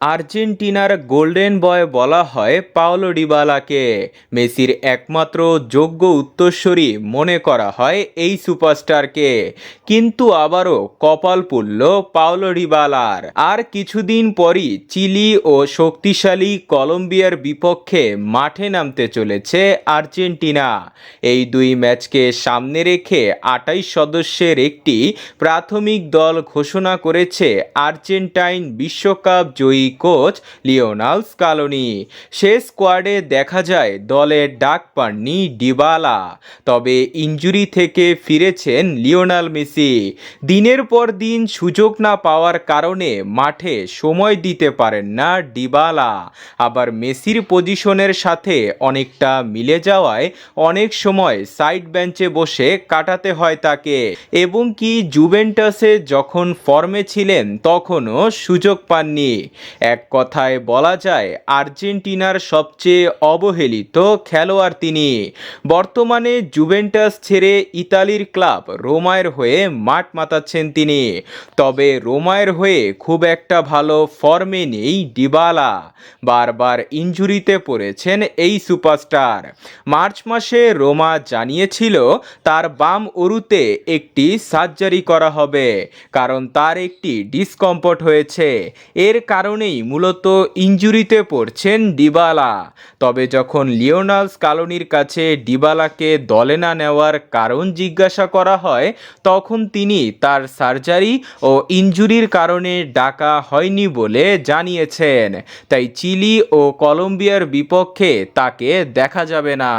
আর্জেন্টিনার golden boy বলা হয় পাওলো ডিবালাকে। মেসির একমাত্র যোগ্য উত্তরসূরি মনে করা হয় এই সুপারস্টারকে। কিন্তু আবারও কপাল পুড়ল পাওলো ডিবালার। আর কিছুদিন পরই চিলি ও শক্তিশালী কলম্বিয়ার বিপক্ষে মাঠে নামতে চলেছে আর্জেন্টিনা। এই দুই ম্যাচকে সামনে রেখে আটাইশ সদস্যের একটি প্রাথমিক দল ঘোষণা করেছে আর্জেন্টাইন বিশ্বকাপ জয়ী কোচ লিওনাল স্কালোনি। সে স্কোয়াডে দেখা যায় দলের ডাক পাননি ডিবালা, তবে ইঞ্জুরি থেকে ফিরেছেন লিওনাল মেসি। দিনের পর দিন সুযোগ না পাওয়ার কারণে মাঠে সময় দিতে পারেন না ডিবালা। আবার মেসির পজিশনের সাথে অনেকটা মিলে যাওয়ায় অনেক সময় সাইড বেঞ্চে বসে কাটাতে হয় তাকে। এবং কি জুভেন্টাসে যখন ফর্মে ছিলেন, তখনও সুযোগ পাননি। এক কথায় বলা যায়, আর্জেন্টিনার সবচেয়ে অবহেলিত খেলোয়াড় তিনি। বর্তমানে জুভেন্টাস ছেড়ে ইতালির ক্লাব রোমায়ের হয়ে মাঠ মাতাচ্ছেন তিনি। তবে রোমায়ের হয়ে খুব একটা ভালো ফর্মে নেই ডিবালা। বারবার ইঞ্জুরিতে পড়েছেন এই সুপারস্টার। মার্চ মাসে রোমা জানিয়েছিল তার বাম অরুতে একটি সার্জারি করা হবে, কারণ তার একটি ডিসকমফর্ট হয়েছে। এর কারণেই মূলত ইঞ্জুরিতে পড়ছেন ডিবালা। তবে যখন লিওনাল স্কালোনির কাছে ডিবালাকে দলে না নেওয়ার কারণ জিজ্ঞাসা করা হয়, তখন তিনি তার সার্জারি ও ইঞ্জুরির কারণে ডাকা হয়নি বলে জানিয়েছেন। তাই চিলি ও কলম্বিয়ার বিপক্ষে তাকে দেখা যাবে না।